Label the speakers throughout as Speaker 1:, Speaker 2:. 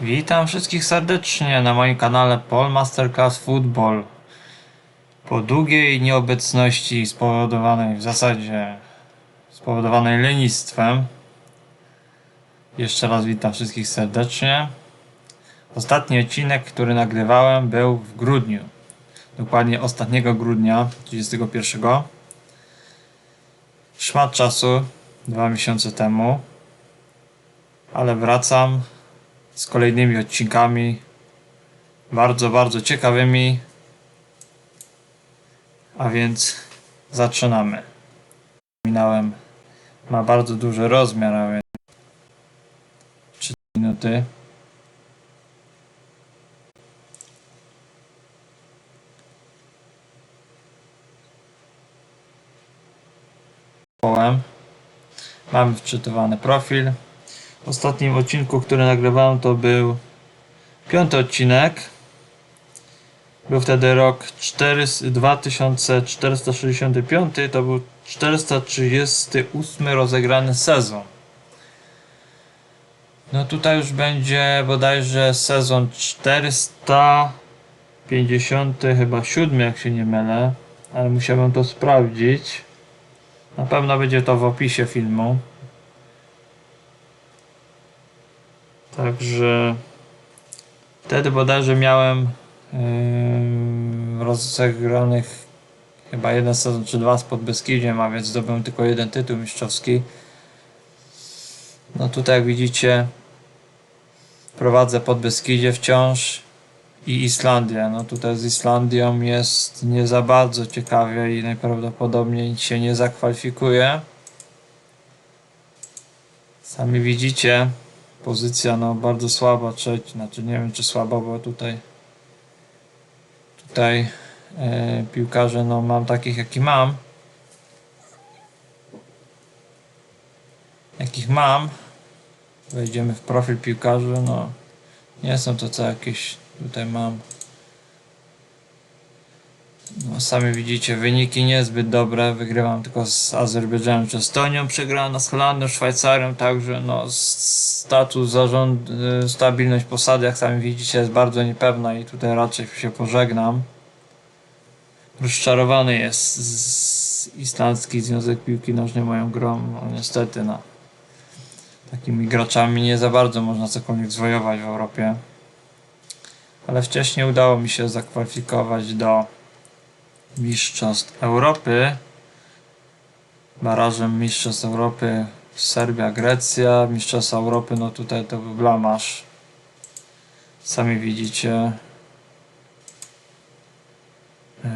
Speaker 1: Witam wszystkich serdecznie na moim kanale Paul Masterclass Football. Po długiej nieobecności spowodowanej w zasadzie spowodowanej lenistwem. Jeszcze raz witam wszystkich serdecznie. Ostatni odcinek, który nagrywałem był w grudniu. Dokładnie ostatniego grudnia 31. Szmat czasu, dwa miesiące temu. Ale wracam z kolejnymi odcinkami. Bardzo, bardzo ciekawymi. A więc zaczynamy. Minąłem. Ma bardzo duży rozmiar, a więc 3 minuty. Mamy wczytywany profil. Ostatnim odcinku, który nagrywałem, to był piąty odcinek. Był wtedy rok 4, 2465, to był 438 rozegrany sezon. No tutaj już będzie bodajże sezon 450 chyba 7 jak się nie mylę, ale musiałbym to sprawdzić. Na pewno będzie to w opisie filmu. Także wtedy bodajże miałem yy, rozegranych chyba jeden sezon czy dwa z Podbeskidziem, a więc zdobyłem tylko jeden tytuł mistrzowski. No tutaj jak widzicie prowadzę Podbeskidzie wciąż i Islandię. No tutaj z Islandią jest nie za bardzo ciekawie i najprawdopodobniej się nie zakwalifikuje. Sami widzicie, pozycja no bardzo słaba, trzeci, znaczy nie wiem czy słaba, bo tutaj tutaj e, piłkarze no mam takich jaki mam. Jakich mam. Wejdziemy w profil piłkarzy, no nie są to co jakieś tutaj mam. No, sami widzicie, wyniki niezbyt dobre. Wygrywam tylko z Azerbejdżanem czy Estonią. Przegrałem z Holandią, Szwajcarią, także no, status, zarząd, y, stabilność posady, jak sami widzicie, jest bardzo niepewna i tutaj raczej się pożegnam. Rozczarowany jest z Islandzki Związek Piłki Nożnej moją grą. No, niestety, no. Takimi graczami nie za bardzo można cokolwiek zwojować w Europie. Ale wcześniej udało mi się zakwalifikować do Mistrzostw Europy. Barażem Mistrzostw Europy Serbia, Grecja. Mistrzostwa Europy, no tutaj to był blamasz. Sami widzicie. Eee,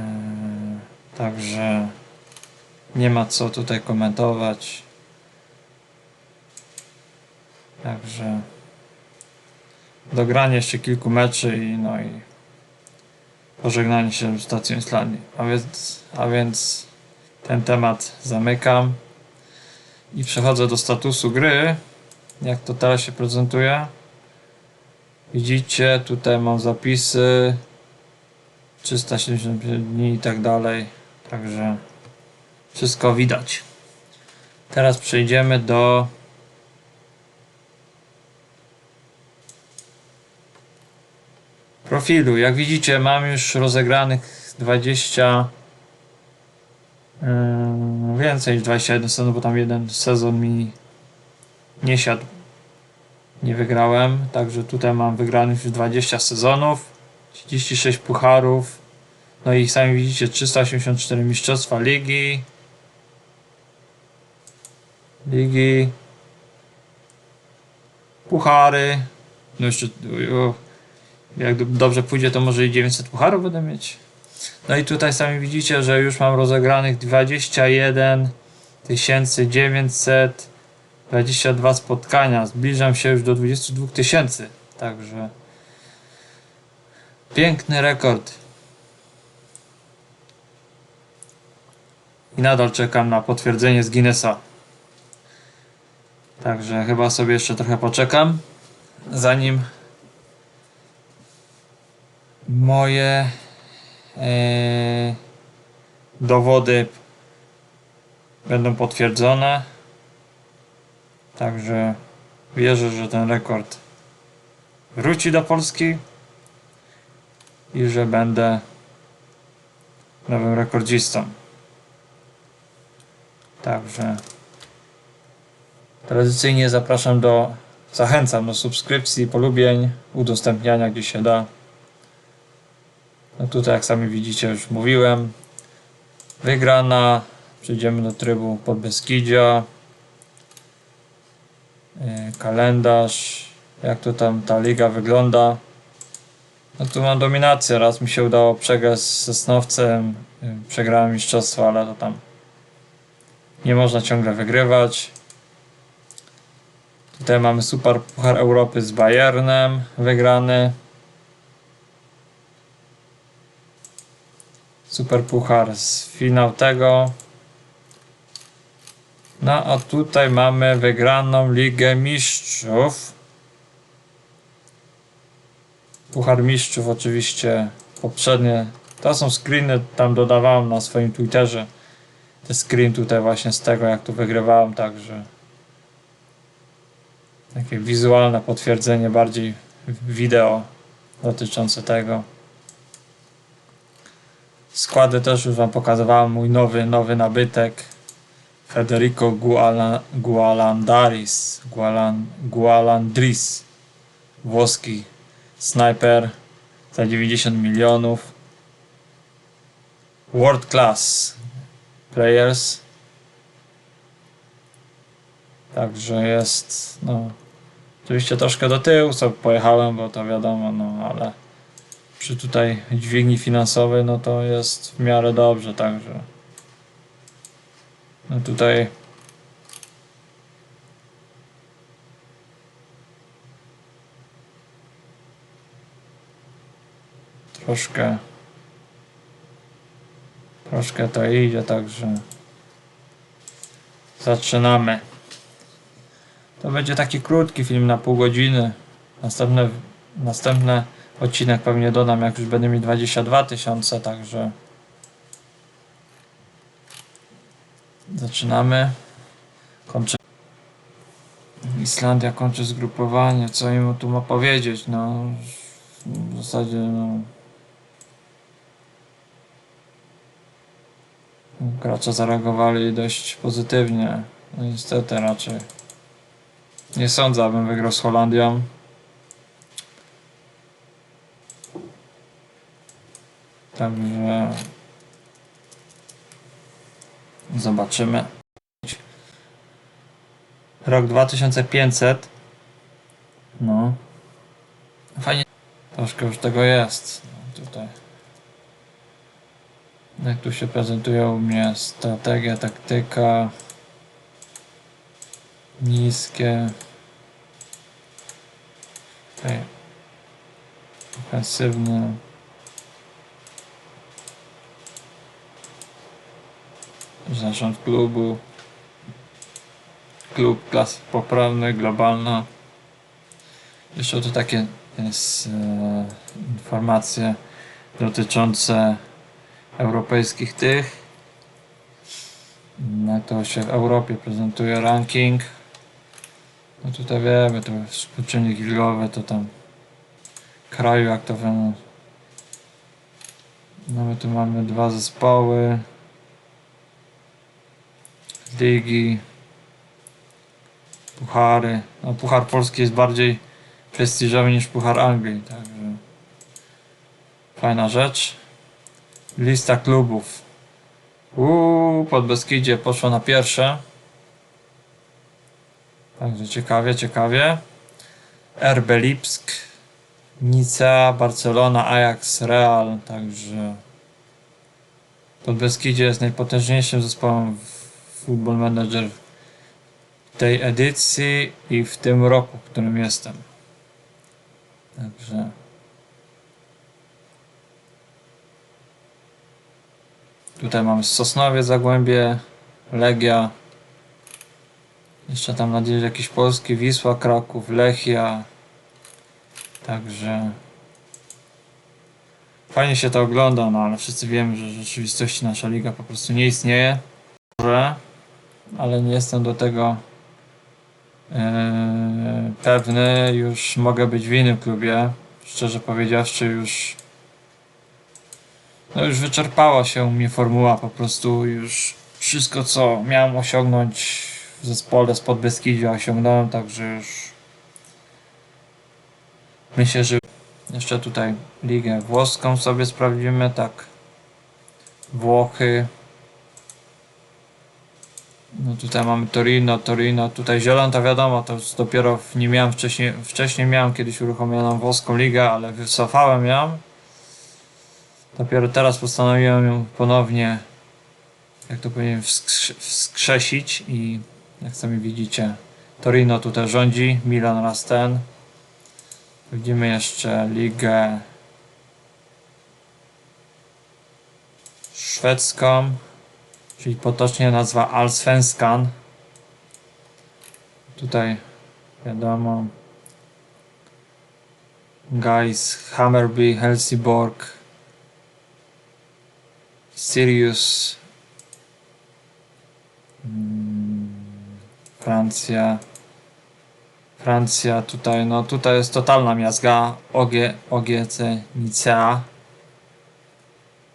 Speaker 1: także nie ma co tutaj komentować. Także dogranie jeszcze kilku meczy i no i pożegnanie się z stacją Islandii. A więc, a więc ten temat zamykam i przechodzę do statusu gry. Jak to teraz się prezentuje? Widzicie, tutaj mam zapisy 375 dni i tak dalej. Także wszystko widać. Teraz przejdziemy do profilu. Jak widzicie, mam już rozegranych 20 yy, więcej niż 21 sezonów, bo tam jeden sezon mi nie siadł. Nie wygrałem, także tutaj mam wygranych już 20 sezonów, 36 pucharów. No i sami widzicie 384 mistrzostwa ligi. Ligi. Puchary. No jeszcze o, jak do- dobrze pójdzie, to może i 900 pucharów będę mieć. No i tutaj sami widzicie, że już mam rozegranych 21 922 spotkania. Zbliżam się już do 22 tysięcy. Także piękny rekord. I nadal czekam na potwierdzenie z Guinnessa. Także chyba sobie jeszcze trochę poczekam, zanim moje e, dowody będą potwierdzone. Także wierzę, że ten rekord wróci do Polski i że będę nowym rekordzistą. Także tradycyjnie zapraszam do, zachęcam do subskrypcji, polubień, udostępniania gdzie się da. No tutaj jak sami widzicie już mówiłem. Wygrana. Przejdziemy do trybu Podbeskidzia. Yy, Kalendarz. Jak to tam ta liga wygląda. No tu mam dominację. Raz mi się udało przegrać z Sosnowcem. Yy, Przegrałem mistrzostwo, ale to tam nie można ciągle wygrywać. Tutaj mamy Super Puchar Europy z Bayernem wygrany. Super Puchar z finał tego. No a tutaj mamy wygraną Ligę Mistrzów. Puchar Mistrzów oczywiście poprzednie. To są screeny, tam dodawałem na swoim Twitterze. Te screen tutaj właśnie z tego jak tu wygrywałem, także takie wizualne potwierdzenie bardziej wideo dotyczące tego. Składy też już Wam pokazywałem. Mój nowy, nowy nabytek. Federico Guala, Gualandaris. Gualan, Gualandris. Włoski snajper za 90 milionów. World class players. Także jest, no. Oczywiście troszkę do tyłu sobie pojechałem, bo to wiadomo, no ale przy tutaj dźwigni finansowej, no to jest w miarę dobrze, także no tutaj troszkę troszkę to idzie, także zaczynamy. To będzie taki krótki film na pół godziny. Następne, następne odcinek pewnie dodam, jak już będę mieć 22 tysiące, także zaczynamy. Kończy. Islandia kończy zgrupowanie. Co im tu ma powiedzieć? No, w zasadzie, no. Gracze zareagowali dość pozytywnie. No niestety raczej. Nie sądzę, abym wygrał z Holandią. Także zobaczymy. Rok 2500. No. Fajnie. Troszkę już tego jest. No, tutaj. Jak tu się prezentuje u mnie strategia, taktyka. Niskie. Tutaj. Ofensywny. Zarząd klubu. Klub klas poprawny, globalna. Jeszcze tu takie jest, e, informacje dotyczące europejskich tych. Jak to się w Europie prezentuje ranking. No tutaj wiemy, to współczynnik ilgowy to tam kraju jak to wiemy. No my tu mamy dwa zespoły. Ligi. Puchary. No Puchar Polski jest bardziej prestiżowy niż Puchar Anglii, także fajna rzecz. Lista klubów. Uuu, pod Beskidzie poszło na pierwsze. Także ciekawie, ciekawie. RB Lipsk, Nicea, Barcelona, Ajax, Real, także pod Beskidzie jest najpotężniejszym zespołem w Football Manager tej edycji i w tym roku, w którym jestem. Także tutaj mamy Sosnowiec, Zagłębie, Legia. Jeszcze tam nadzieję, że jakiś polski, Wisła, Kraków, Lechia. Także fajnie się to ogląda, no ale wszyscy wiemy, że w rzeczywistości nasza liga po prostu nie istnieje. Może, ale nie jestem do tego Eee, pewny, już mogę być w innym klubie. Szczerze powiedziawszy, już. No już wyczerpała się mnie formuła, po prostu już wszystko co miałem osiągnąć w zespole spod Beskidzia osiągnąłem, także już myślę, że jeszcze tutaj ligę włoską sobie sprawdzimy, tak. Włochy. No tutaj mamy Torino, Torino, tutaj Zielon to wiadomo, to dopiero nie miałem wcześniej, wcześniej miałem kiedyś uruchomioną włoską ligę, ale wycofałem ją. Dopiero teraz postanowiłem ją ponownie, jak to powiem, wskrze- wskrzesić i jak sami widzicie, Torino tutaj rządzi, Milan raz ten. Widzimy jeszcze ligę szwedzką, czyli potocznie nazwa Allsvenskan. Tutaj wiadomo Guys, Hammerby, Helsingborg, Sirius, mm, Francja. Francja tutaj, no tutaj jest totalna miazga. OG, OGC Nicea.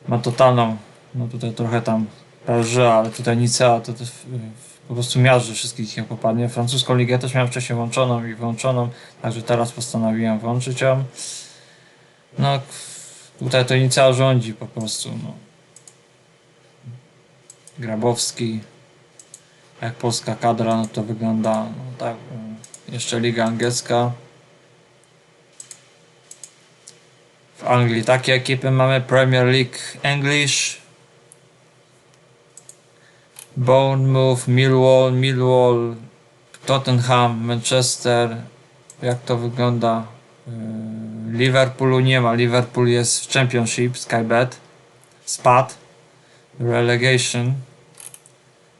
Speaker 1: Ma totalną, no tutaj trochę tam PSG, ale tutaj Nicea to, to po prostu miażdży wszystkich jak popadnie. Francuską ligę też miałem wcześniej włączoną i wyłączoną, także teraz postanowiłem włączyć ją. No tutaj to Nicea rządzi po prostu, no. Grabowski, jak polska kadra, no to wygląda, no tak, mm, jeszcze liga angielska. W Anglii takie ekipy mamy Premier League English, Bournemouth, Millwall, Millwall, Tottenham, Manchester. Jak to wygląda? Yy, Liverpoolu nie ma. Liverpool jest w Championship, Skybet. Spadł. Relegation.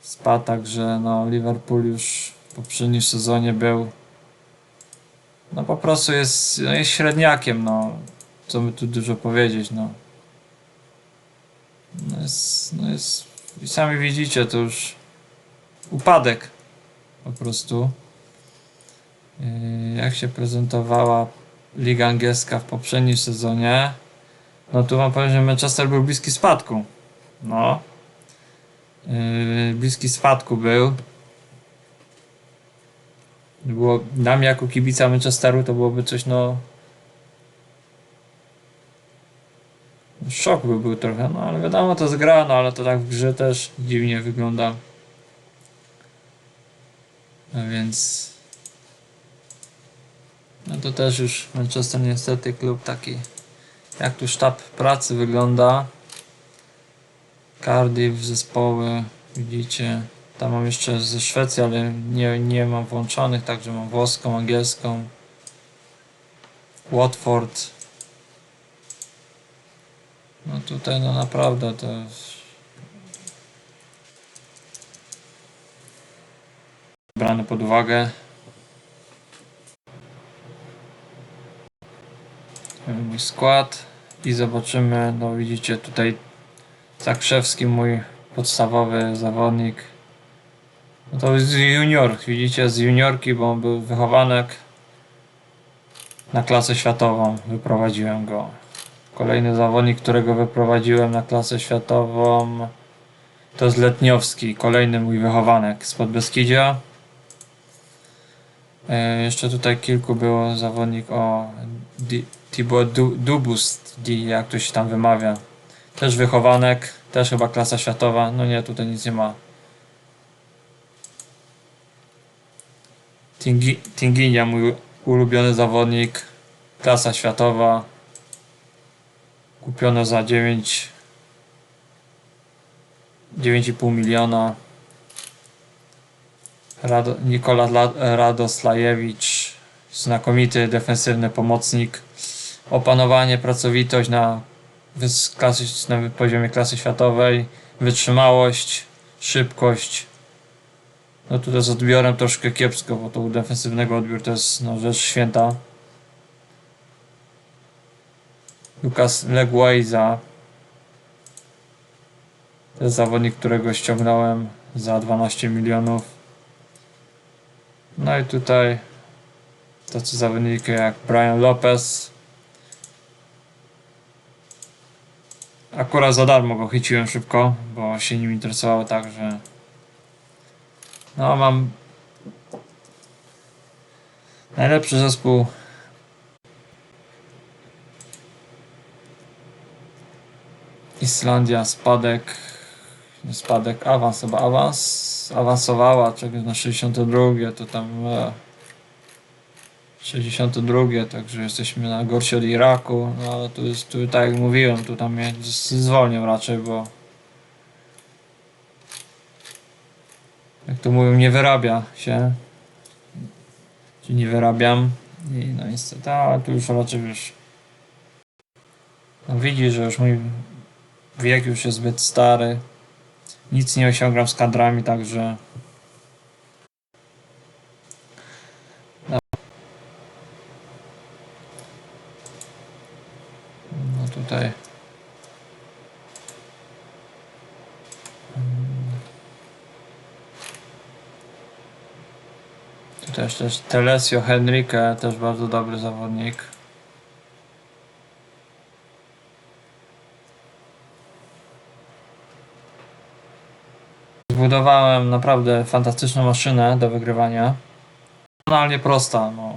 Speaker 1: Spadł, także no Liverpool już w poprzednim sezonie był no po prostu jest, no jest średniakiem, no. Co by tu dużo powiedzieć, no. No jest, no jest, i sami widzicie, to już upadek po prostu. Yy, Jak się prezentowała Liga Angielska w poprzednim sezonie, no tu wam powiem, że Manchester był bliski spadku. No. Yy, bliski spadku był. Było, dla mnie jako kibica Manchesteru to byłoby coś no Szok by był trochę, no ale wiadomo to jest gra, no ale to tak w grze też dziwnie wygląda. A więc no to też już Manchester niestety klub taki jak tu sztab pracy wygląda. Cardiff, zespoły, widzicie. Tam mam jeszcze ze Szwecji, ale nie, nie mam włączonych, także mam włoską, angielską. Watford. No tutaj no naprawdę to jest... brane pod uwagę. Mój skład i zobaczymy, no widzicie tutaj Zakrzewski, mój podstawowy zawodnik. No to jest junior, widzicie, z juniorki, bo on był wychowanek na klasę światową, wyprowadziłem go. Kolejny zawodnik, którego wyprowadziłem na klasę światową to jest Letniowski, kolejny mój wychowanek z Podbeskidzia. E, jeszcze tutaj kilku było zawodnik o Du- Dubust, jak to się tam wymawia. Też wychowanek, też chyba klasa światowa. No nie, tutaj nic nie ma. Tingi, Tinginia, mój ulubiony zawodnik, klasa światowa. Kupione za 9 9,5 miliona. Rado, Nikola La- Radoslajewicz, znakomity defensywny pomocnik. Opanowanie, pracowitość na, klasy, na poziomie klasy światowej, wytrzymałość, szybkość. No tutaj z odbiorem troszkę kiepsko, bo to u defensywnego odbiór to jest no, rzecz święta. Lukas Leguiza. To jest zawodnik, którego ściągnąłem za 12 milionów. No i tutaj tacy zawodniki jak Brian Lopez. Akurat za darmo go chyciłem szybko, bo się nim interesowało także. No mam najlepszy zespół Islandia spadek nie spadek, awans chyba awans awansowała czegoś na 62 to tam e, 62 także jesteśmy na gorsi od Iraku no ale tu jest, tu tak jak mówiłem tu tam mnie zwolnią raczej bo jak to mówią nie wyrabia się czy nie wyrabiam i no niestety ale tu już raczej wiesz no widzi, że już mój wiek już jest zbyt stary nic nie osiągam z kadrami, także. No. Tutaj. Tutaj jest Telesio Henrique, też bardzo dobry zawodnik. Zbudowałem naprawdę fantastyczną maszynę do wygrywania. Banalnie prosta. No.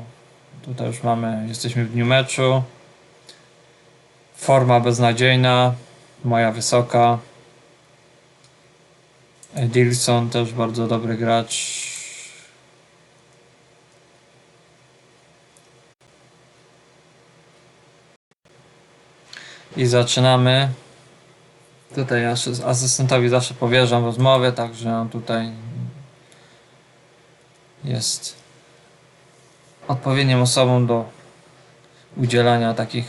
Speaker 1: Tutaj już mamy, jesteśmy w dniu meczu. Forma beznadziejna, moja wysoka. Edilson też bardzo dobry gracz. I zaczynamy. Tutaj ja asystentowi zawsze powierzam rozmowę, także on tutaj jest odpowiednią osobą do udzielania takich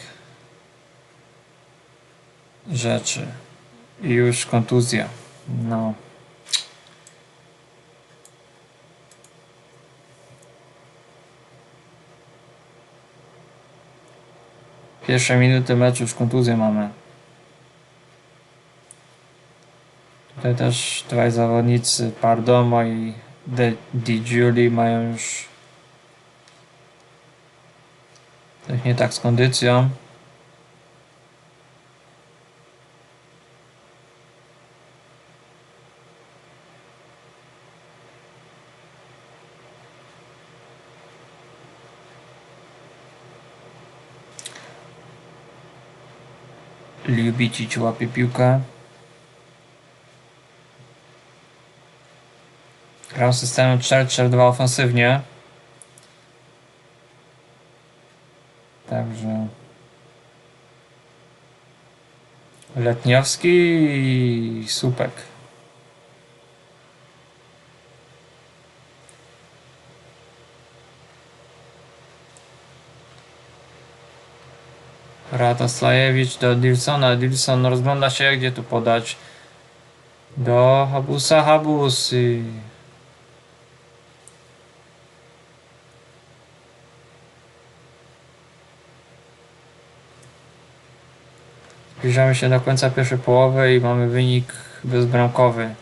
Speaker 1: rzeczy. I już kontuzja. No. Pierwsze minuty meczu już kontuzję mamy. Tutaj też dwaj zawodnicy Pardomo i De, Di Giuli mają już coś nie tak z kondycją. Lubicic łapie piłkę. Gram systemem 4-4-2 ofensywnie. Także. Letniowski i Supek. Rataslajewicz do Dilsona. Dilson rozgląda się, gdzie tu podać. Do Habusa Habusy. Zbliżamy się do końca pierwszej połowy i mamy wynik bezbramkowy.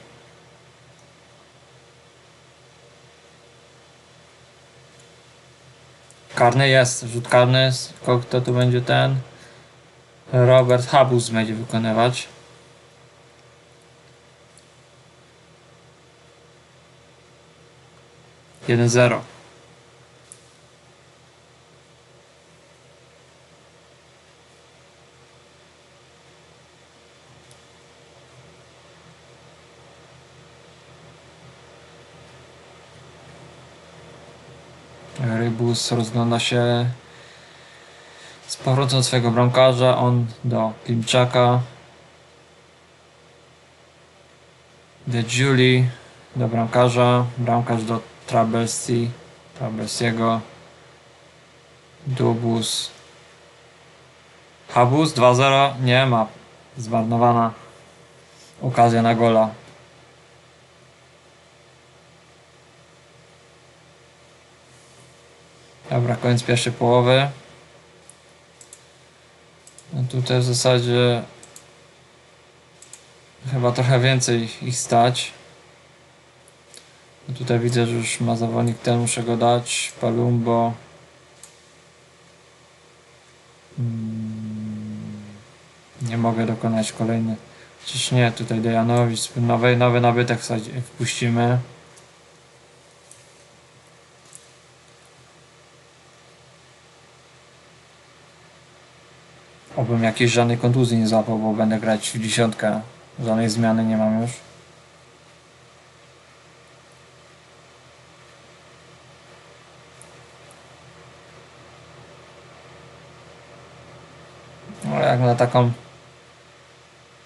Speaker 1: Karny jest, rzut karny. Kto tu będzie ten? Robert Habus będzie wykonywać. Jeden zero. Rybus rozgląda się z powrotem swojego bramkarza, on do Klimczaka. De Julie do bramkarza, bramkarz do Trabelsi, Trabelsiego. Dubus. Habus 2-0, nie ma. Zmarnowana okazja na gola. Dobra, koniec pierwszej połowy. No tutaj w zasadzie chyba trochę więcej ich stać. Tutaj widzę, że już ma zawodnik ten, muszę go dać. Palumbo. Mm, Nie mogę dokonać kolejny. Przecież nie, tutaj Dejanowicz. Nowy, nowy nabytek wpuścimy. Obym jakiejś żadnej kontuzji nie złapał, bo będę grać w dziesiątkę. Żadnej zmiany nie mam już. No jak na taką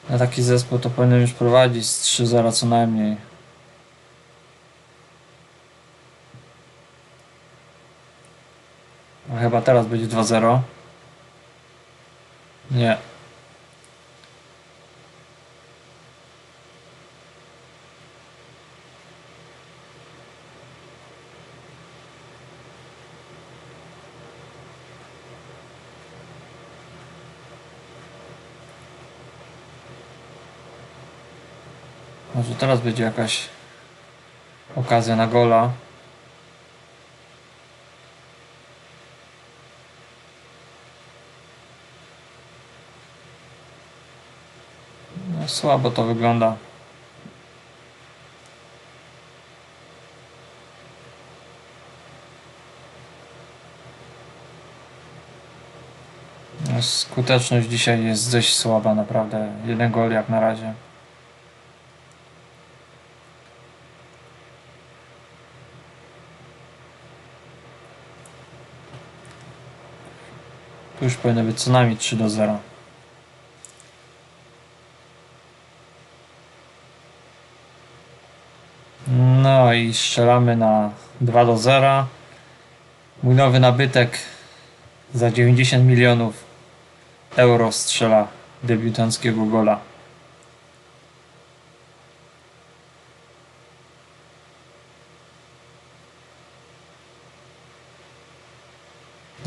Speaker 1: na taki zespół to powinien już prowadzić z 3-0 co najmniej. A chyba teraz będzie 2-0. Nie. Może teraz będzie jakaś okazja na gola. Słabo to wygląda. No, skuteczność dzisiaj jest dość słaba, naprawdę. Jeden gol jak na razie. Tu już powinno być co najmniej 3 do 0. No i strzelamy na 2 do 0. Mój nowy nabytek za 90 milionów euro strzela debiutanckiego gola.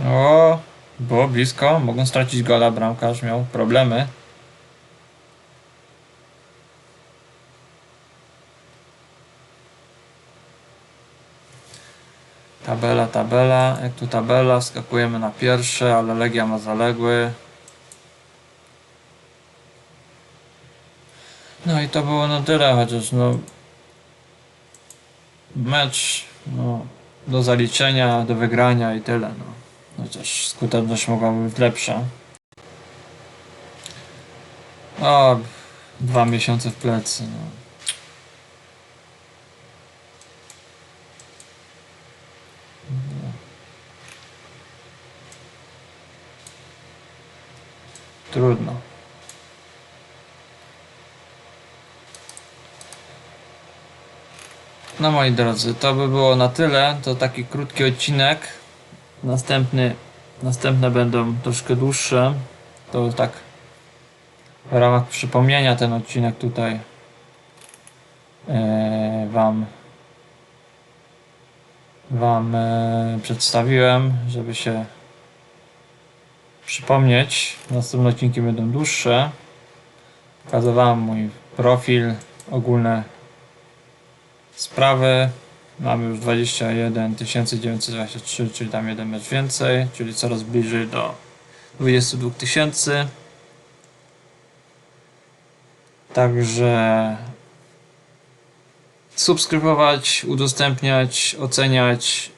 Speaker 1: O, było blisko. Mogą stracić gola. Bramkarz miał problemy. Tabela, tabela. Jak tu tabela, skakujemy na pierwsze, ale Legia ma zaległy. No i to było na tyle, chociaż no mecz no, do zaliczenia, do wygrania i tyle. No. Chociaż skuteczność mogłaby być lepsza. O, dwa miesiące w plecy. No. Trudno. No moi drodzy, to by było na tyle. To taki krótki odcinek. Następny, następne będą troszkę dłuższe. To tak w ramach przypomnienia ten odcinek tutaj e, wam wam e, przedstawiłem, żeby się przypomnieć. Następne odcinki będą dłuższe. Pokazywałem mój profil, ogólne sprawy. Mamy już 21 923, czyli tam jeden mecz więcej, czyli coraz bliżej do 22 tysięcy. Także subskrybować, udostępniać, oceniać.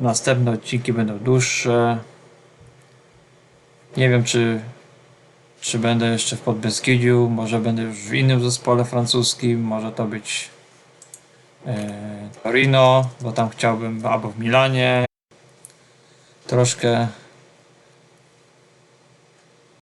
Speaker 1: Następne odcinki będą dłuższe. Nie wiem, czy, czy będę jeszcze w Podbeskidziu, może będę już w innym zespole francuskim, może to być e, Torino, bo tam chciałbym, albo w Milanie. Troszkę